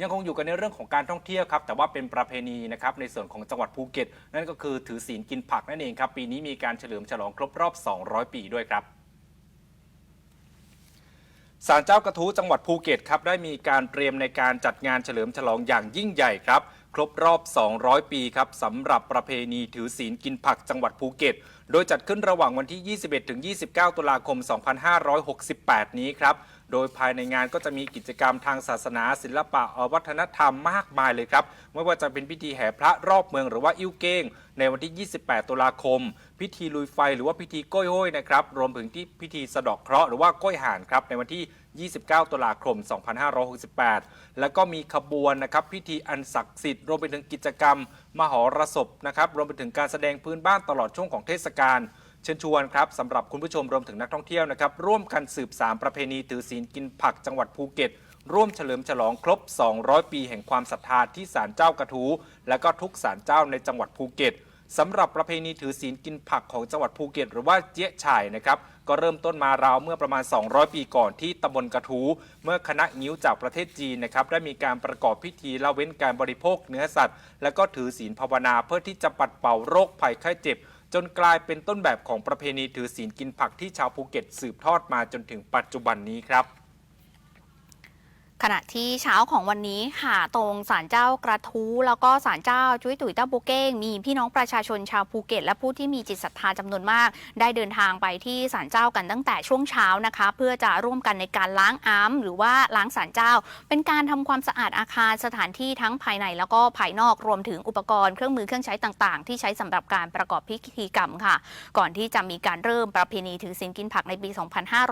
ยังคงอยู่กันในเรื่องของการท่องเที่ยวครับแต่ว่าเป็นประเพณีนะครับในส่วนของจังหวัดภูเก็ต นั่นก็คือถือศีลกินผักนั่นเองครับปีนี้มีการเฉลิมฉลองครบรอบ 200 ปีด้วยครับศาลเจ้ากระทู้จังหวัดภูเก็ตครับได้มีการเตรียมในการจัดงานเฉลิมฉลองอย่างยิ่งใหญ่ครับ ครบรอบ 200 ปีครับสำหรับประเพณีถือศีลกินผักจังหวัดภูเก็ต โดยจัดขึ้นระหว่างวันที่ 21 ถึง 29 ตุลาคม 2568 นี้ครับ โดยภายในงานก็จะมีกิจกรรมทางศาสนา ศิลปะวัฒนธรรมมากมายเลยครับ ไม่ว่าจะเป็นพิธีแห่พระรอบเมืองหรือว่าอิ่วเก้ง ในวันที่ 28 ตุลาคม พิธีลุยไฟหรือว่าพิธีก้อยห้อยนะครับ รวมถึงที่พิธีสะดอกเคราะห์หรือว่าก้อยห่านครับในวันที่ 29 ตุลาคม 2568 แล้วก็มีขบวนนะครับพิธีอันศักดิ์สิทธิ์รวมไปถึงกิจกรรม มหรสพนะครับรวมไปถึงการแสดงพื้นบ้านตลอดช่วงของเทศกาลเชิญชวนครับสำหรับคุณผู้ชมรวมถึงนักท่องเที่ยวนะครับร่วมกันสืบสารประเพณีถือศีลกินผักจังหวัดภูเก็ต ร่วมเฉลิมฉลองครบ 200 ปีแห่งความศรัทธาที่ศาลเจ้ากระทูและก็ทุกศาลเจ้าในจังหวัดภูเก็ต สำหรับประเพณีถือศีลกินผักของจังหวัดภูเก็ต หรือว่าเจ๊ยฉ่ายนะครับก็เริ่มต้นมาราวเมื่อประมาณ 200 ปีก่อนที่ตำบลกระทู เมื่อคณะงิ้วจากประเทศจีนนะครับได้มีการประกอบพิธีละเว้นการบริโภคเนื้อสัตว์ และก็ถือศีลภาวนาเพื่อที่จะปัดเป่าโรคภัยไข้เจ็บ จนกลายเป็นต้นแบบของประเพณีถือศีลกินผักที่ชาวภูเก็ต สืบทอดมาจนถึงปัจจุบันนี้ครับ ขณะที่เช้าของวันนี้ค่ะตรงศาลเจ้ากระทู้แล้วก็ศาลเจ้าจุ้ยตุ๋ยเต้าปูเก้ง มีพี่น้องประชาชนชาวภูเก็ต และผู้ที่มีจิตศรัทธาจำนวนมาก ได้เดินทางไปที่ศาลเจ้ากันตั้งแต่ช่วงเช้านะคะ เพื่อจะร่วมกันในการล้างอ้ำหรือว่าล้างศาลเจ้า เป็นการทำความสะอาดอาคารสถานที่ทั้งภายใน แล้วก็ภายนอกรวมถึงอุปกรณ์เครื่องมือเครื่องใช้ต่างๆ ที่ใช้สำหรับการประกอบพิธีกรรมค่ะ ก่อนที่จะมีการเริ่มประเพณีถือศีลกินผักในปี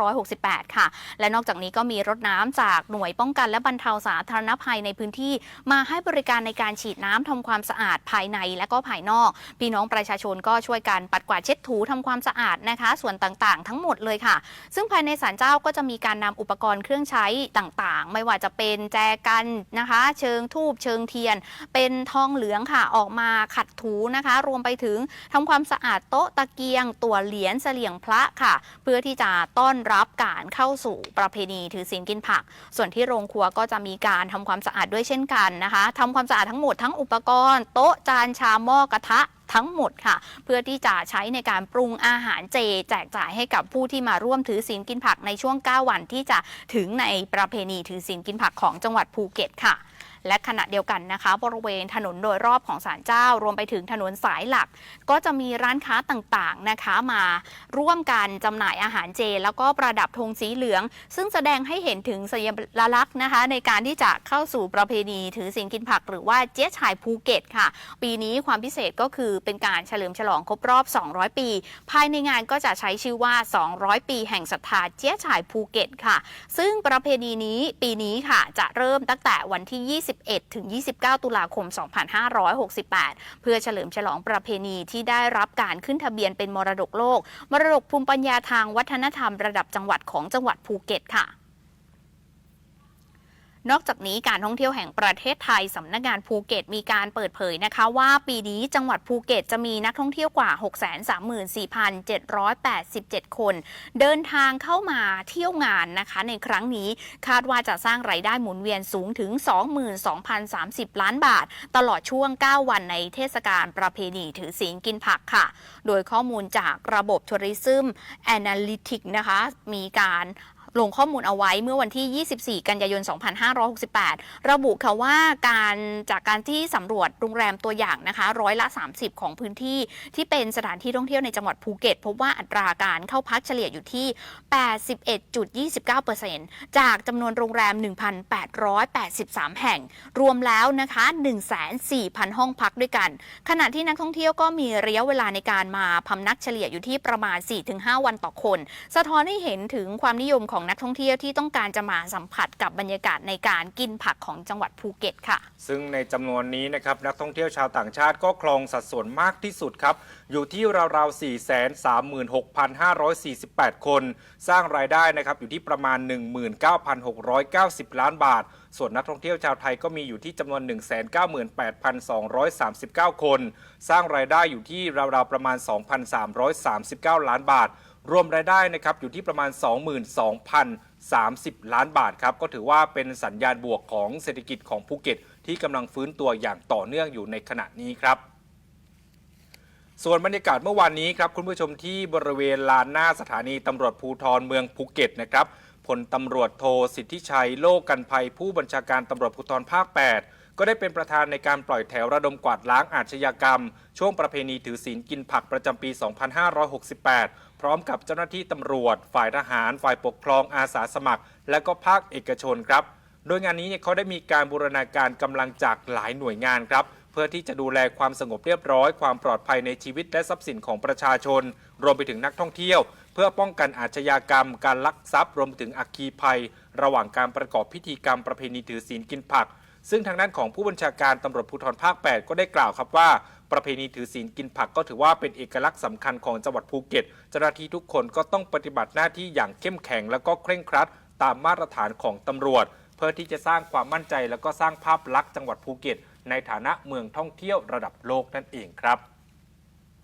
2568 ค่ะ และนอกจากนี้ก็มีรถน้ำจากหน่วยป้องกันและบรรเทาสาธารณภัยในพื้นที่ มาให้บริการในการฉีดน้ำทำความสะอาดภายในและก็ภายนอก พี่น้องประชาชนก็ช่วยกันปัดกวาดเช็ดถูทำความสะอาดนะคะ ส่วนต่างๆ ทั้งหมดเลยค่ะ ซึ่งภายในศาลเจ้าก็จะมีการนำอุปกรณ์เครื่องใช้ต่างๆ ไม่ว่าจะเป็นแจกันนะคะ เชิงทูบเชิงเทียน เป็นทองเหลืองค่ะออกมาขัดถูนะคะ รวมไปถึงทำความสะอาดโต๊ะตะเกียง ตัวเหรียญเสลี่ยงพระค่ะ เพื่อที่จะต้อนรับการเข้าสู่ประเพณีถือศีลกินผัก ส่วนที่โรงครัวก็จะมีการทำความสะอาดด้วยเช่นกันนะคะทำความสะอาดทั้งหมดทั้งอุปกรณ์โต๊ะจานชามหม้อกระทะทั้งหมดค่ะ เพื่อที่จะใช้ในการปรุงอาหารเจ แจกจ่ายให้กับผู้ที่มาร่วมถือศีลกินผักในช่วง 9 วันที่จะถึงในประเพณีถือศีลกินผักของจังหวัดภูเก็ตค่ะ และขณะเดียวกันนะคะ บริเวณถนนโดยรอบของศาลเจ้า รวมไปถึงถนนสายหลัก ก็จะมีร้านค้าต่างๆนะคะมาร่วมกันจำหน่ายอาหารเจ แล้วก็ประดับธงสีเหลือง ซึ่งแสดงให้เห็นถึงสัญลักษณ์นะคะ ในการที่จะเข้าสู่ประเพณีถือศีลกินผัก หรือว่าเจ๊ชายภูเก็ตค่ะ ปีนี้ความพิเศษก็คือเป็นการเฉลิมฉลองครบรอบ 200 ปี ภายในงานก็จะใช้ชื่อว่า 200 ปีแห่งศรัทธาเจ๊ชายภูเก็ตค่ะ ซึ่งประเพณีนี้ปีนี้ค่ะจะเริ่มตั้งแต่วันที่ 20 21 ถึง 29 ตุลาคม 2568 เพื่อเฉลิมฉลองประเพณีที่ได้รับการขึ้นทะเบียนเป็นมรดกโลก มรดกภูมิปัญญาทางวัฒนธรรมระดับจังหวัดของจังหวัดภูเก็ตค่ะ นอกจากนี้การท่องเที่ยวแห่งประเทศไทยสำนักงานภูเก็ตมีการเปิดเผยนะคะ ว่าปีนี้จังหวัดภูเก็ตจะมีนักท่องเที่ยวกว่า 634,787 คน เดินทางเข้ามาเที่ยวงานนะคะ ในครั้งนี้คาดว่าจะสร้างไรายได้หมุนเวียนสูงถึง 22,030 ล้านบาท ตลอดช่วง 9 วันในเทศกาลประเพณีถือศีลกินผักค่ะ โดยข้อมูลจากระบบทัวริซึมแอนาลิติกนะคะ มีการ ลงข้อมูลเอาไว้เมื่อวันที่ 24 กันยายน 2568 ระบุค่ะว่าการจากการที่สำรวจโรงแรมตัวอย่างนะคะร้อยละ 30 ของพื้นที่ที่เป็นสถานที่ท่องเที่ยวในจังหวัดภูเก็ต พบว่าอัตราการเข้าพักเฉลี่ยอยู่ที่ 81.29%จากจำนวนโรงแรม 1,883 แห่ง รวมแล้วนะคะ104,000 ห้องพักด้วยกัน ขณะที่นักท่องเที่ยวก็มีระยะเวลาในการมาพำนักเฉลี่ยอยู่ที่ประมาณ 4-5 วันต่อคน สะท้อนให้เห็นถึงความนิยมของนักท่องเที่ยวที่ต้องการจะมาสัมผัสกับบรรยากาศในการกินผักของจังหวัดภูเก็ตค่ะ ซึ่งในจำนวนนี้นะครับนักท่องเที่ยวชาวต่างชาติก็ครองสัดส่วนมากที่สุดครับ อยู่ที่ราวๆ 436,548 คน สร้างรายได้นะครับอยู่ที่ประมาณ 19,690 ล้านบาท ส่วนนักท่องเที่ยวชาวไทยก็มีอยู่ที่จำนวน 198,239 คน สร้างรายได้อยู่ที่ราวๆประมาณ 2,339 ล้านบาท รวมรายได้นะครับอยู่ที่ประมาณ 22,030 ล้านบาทครับก็ถือว่าเป็นสัญญาณบวกของเศรษฐกิจของภูเก็ต ที่กำลังฟื้นตัวอย่างต่อเนื่องอยู่ในขณะนี้ครับส่วนบรรยากาศเมื่อวานนี้ครับคุณผู้ชมที่บริเวณลานหน้าสถานีตำรวจภูธรเมืองภูเก็ตนะครับพลตำรวจโทสิทธิชัยโลกกันภัยผู้บัญชาการตำรวจภูธรภาค 8 ก็ได้เป็นประธานในการปล่อยแถวระดมกวาดล้างอาชญากรรม ช่วงประเพณีถือศีลกินผักประจำปี 2568 พร้อมกับเจ้าหน้าที่ตำรวจ ฝ่ายทหาร ฝ่ายปกครองอาสาสมัคร และก็ภาคเอกชนครับ โดยงานนี้เนี่ยเขาได้มีการบูรณาการกำลังจากหลายหน่วยงานครับเพื่อที่จะดูแลความสงบเรียบร้อย ความปลอดภัยในชีวิตและทรัพย์สินของประชาชน รวมไปถึงนักท่องเที่ยว เพื่อป้องกันอาชญากรรม การลักทรัพย์ รวมถึงอัคคีภัย ระหว่างการประกอบพิธีกรรมประเพณีถือศีลกินผัก ซึ่งทางด้านของผู้บัญชาการตำรวจภูธรภาค 8 ก็ได้กล่าวครับว่า ประเพณีถือศีลกินผักก็ถือว่าเป็นเอกลักษณ์สำคัญของจังหวัดภูเก็ตเจ้าหน้าที่ทุกคนก็ต้องปฏิบัติหน้าที่อย่างเข้มแข็ง และก็เคร่งครัด ตามมาตรฐานของตำรวจ เพื่อที่จะสร้างความมั่นใจ แล้วก็สร้างภาพลักษณ์จังหวัดภูเก็ต ในฐานะเมืองท่องเที่ยวระดับโลกนั่นเองครับ